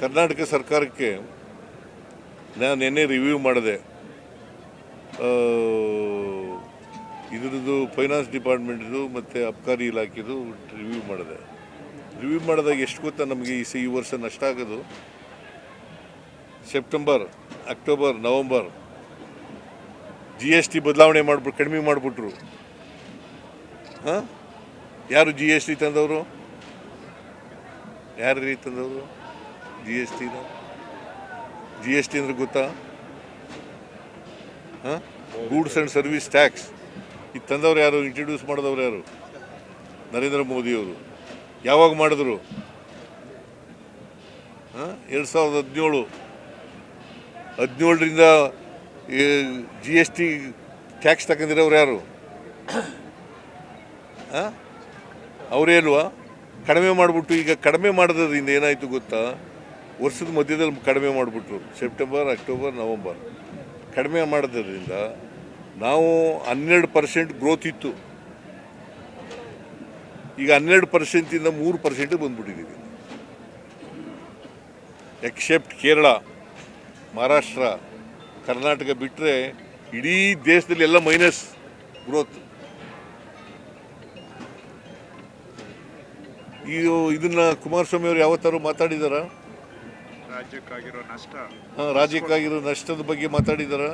ಕರ್ನಾಟಕ ಸರ್ಕಾರಕ್ಕೆ ನಾನು ನಿನ್ನೆ ರಿವ್ಯೂ ಮಾಡಿದೆ. ಇದರದ್ದು ಫೈನಾನ್ಸ್ ಡಿಪಾರ್ಟ್ಮೆಂಟ್ದು ಮತ್ತು ಅಬ್ಕಾರಿ ಇಲಾಖೆದು ರಿವ್ಯೂ ಮಾಡಿದೆ. ರಿವ್ಯೂ ಮಾಡಿದಾಗ ಎಷ್ಟು ಗೊತ್ತಾ ನಮಗೆ ಈ ಸಿ, ಈ ವರ್ಷ ನಷ್ಟ ಆಗೋದು? September October November G S T ಬದಲಾವಣೆ ಮಾಡಿಬಿಟ್ಟು ಕಡಿಮೆ ಮಾಡಿಬಿಟ್ರು. ಹಾಂ? ಯಾರು ಜಿ ಎಸ್ ಟಿ ತಂದವರು? ಯಾರು ರೀ ತಂದವರು? G S T G S T ಅಂದ್ರೆ ಗೊತ್ತಾ? ಹಾಂ? Goods and service tax. ಇದು ತಂದವ್ರು ಯಾರು? ಇಂಟ್ರಡ್ಯೂಸ್ ಮಾಡಿದವ್ರು ಯಾರು? ನರೇಂದ್ರ ಮೋದಿಯವರು ಯಾವಾಗ ಮಾಡಿದ್ರು? ಹಾಂ? ಎರಡು ಸಾವಿರದ ಹದಿನೇಳು. ಹದಿನೇಳರಿಂದ ಜಿ ಎಸ್ ಟಿ ಟ್ಯಾಕ್ಸ್ ತಗೊಂಡಿರೋರು ಯಾರು? ಹಾಂ? ಅವರೇ ಅಲ್ವಾ ಕಡಿಮೆ ಮಾಡಿಬಿಟ್ಟು ಈಗ ಕಡಿಮೆ ಮಾಡೋದ್ರಿಂದ ಏನಾಯಿತು ಗೊತ್ತಾ? ವರ್ಷದ ಮಧ್ಯದಲ್ಲಿ ಕಡಿಮೆ ಮಾಡಿಬಿಟ್ರು. ಸೆಪ್ಟೆಂಬರ್ ಅಕ್ಟೋಬರ್ ನವಂಬರ್ ಕಡಿಮೆ ಮಾಡೋದ್ರಿಂದ ನಾವು ಹನ್ನೆರಡು ಪರ್ಸೆಂಟ್ ಗ್ರೋತ್ ಇತ್ತು. ಈಗ ಹನ್ನೆರಡು ಪರ್ಸೆಂಟಿಂದ ಮೂರು ಪರ್ಸೆಂಟ್ ಬಂದ್ಬಿಟ್ಟಿದ್ದೀವಿ ಎಕ್ಸೆಪ್ಟ್ ಕೇರಳ, ಮಹಾರಾಷ್ಟ್ರ, ಕರ್ನಾಟಕ ಬಿಟ್ಟರೆ ಇಡೀ ದೇಶದಲ್ಲಿ ಎಲ್ಲ ಮೈನಸ್ ಗ್ರೋತ್ ಇದು, ಇದನ್ನು ಕುಮಾರಸ್ವಾಮಿ ಅವರು ಯಾವತ್ತಾರು ಮಾತಾಡಿದಾರ? ರಾಜ್ಯಕ್ಕಾಗಿರೋ ನಷ್ಟ? ರಾಜ್ಯಕ್ಕಾಗಿರೋ ನಷ್ಟದ ಬಗ್ಗೆ ಮಾತಾಡಿದಾರ.